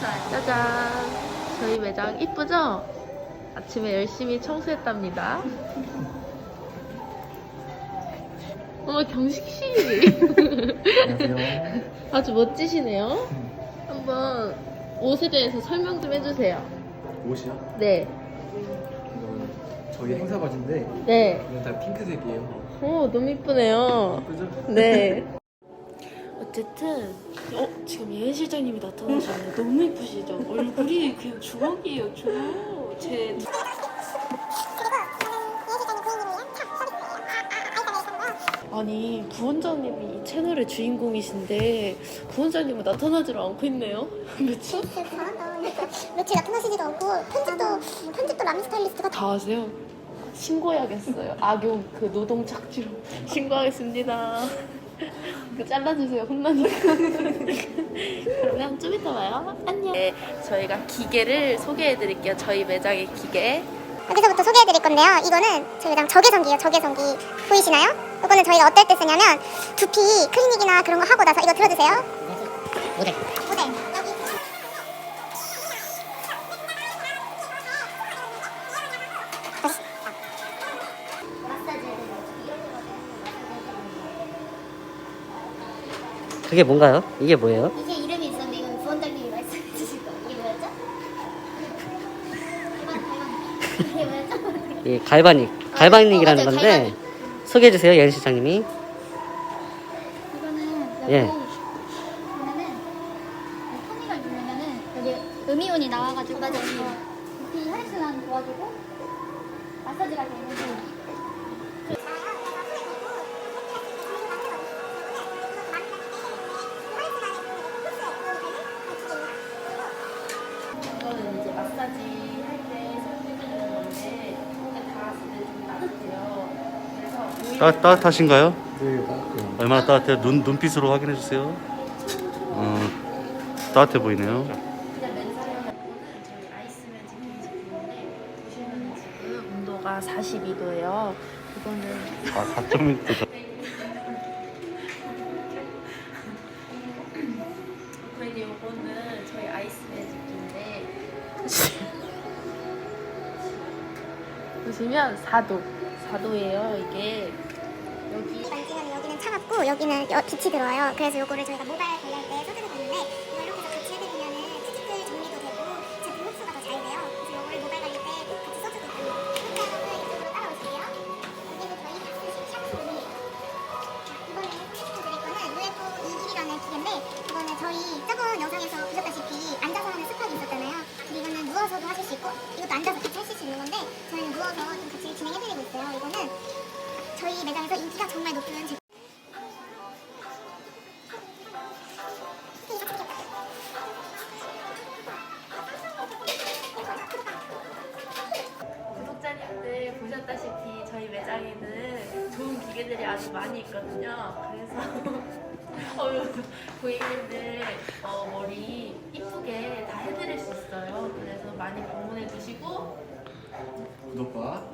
짜잔. 저희 매장 이쁘죠? 아침에 열심히 청소했답니다. 어머, 경식 씨. 안녕하세요. 아주 멋지시네요. 한번 옷에 대해서 설명 좀 해주세요. 옷이요? 네. 이건 저희 행사 바지인데 네. 이건 다 핑크색이에요. 오, 너무 이쁘네요. 그죠? 네. 어쨌든 어 지금 예은 실장님이 나타나셨네요. 너무 이쁘시죠? 얼굴이 그냥 주먹이에요, 주먹. 제 아니 부원장님이 이 채널의 주인공이신데 부원장님은 나타나질 않고 있네요. 며칠. 며칠 나타나시지도 않고 편집도 편집도 라미 스타일리스트가 다다 하세요? 신고해야겠어요. 악용 그 노동 착취로 신고하겠습니다. 그 잘라주세요. 혼나니까. 그러면 좀 이따 봐요. 안녕. 네, 저희가 기계를 소개해드릴게요. 저희 매장의 기계. 여기서부터 소개해드릴 건데요. 이거는 저희 매장 적외선기예요. 적외선기 보이시나요? 이거는 저희가 어떨 때 쓰냐면 두피 클리닉이나 그런 거 하고 나서 이거 들어주세요. 모델. 모델. 그게 뭔가요? 이게 뭐예요? 이게 이름이 있었는데 이건 부원장님이 말씀해 주실 거예요. 이게 뭐였죠? 이게 뭐였죠? 이 갈바닉, 갈바닉이라는 어, 맞아요. 건데 소개해 주세요, 예은 실장님이. 이거는 여기 예. 보면은 토닉을 누르면은 여기 음이온이 나와가지고 맞아요. 두피 혈액순환 도와주고 마사지가 되는 거. 따, 따뜻하신가요? 네, 따뜻해요. 얼마나 따뜻해요? 눈, 눈빛으로 확인해 주세요. 어, 따뜻해 보이네요. 그냥 거는 저희 아이스매직 제품인데 보시면 지금 온도가 42도예요. 이거는 아, 4.1도. 그리고 요거는 저희 아이스매직인데 보시면 4도 4도예요 이게 만지면 여기는 차갑고 여기는 여- 빛이 들어와요. 그래서 요거를 저희가 모바일 관리할 때 써주게 되는데 이걸 이렇게 해서 같이 해드리면은 티티클 정리도 되고 제품 흡수가 더 잘 돼요. 그래서 요거를 모바일 관리 때 같이 써주게 됩니다. 그러면 이쪽으로 따라오실게요. 여기는 저희 박스식 샤프입니다. 이번에 소개시켜드릴 거는 UFO 21이라는 기계인데 이거는 저희 저번 영상에서 보셨다시피 앉아서 하는 스팟이 있었잖아요. 이거는 누워서도 하실 수 있고 이것도 앉아서 같이 하실 수 있는 건데 저희는 누워서 좀 같이 진행해드리고 있어요. 이거는 저희 매장에서 인기가 정말 높은 제품. 구독자님들 보셨다시피 저희 매장에는 좋은 기계들이 아주 많이 있거든요. 그래서 어, 고객님들 어, 머리 이쁘게 다 해드릴 수 있어요. 그래서 많이 방문해 주시고 구독과.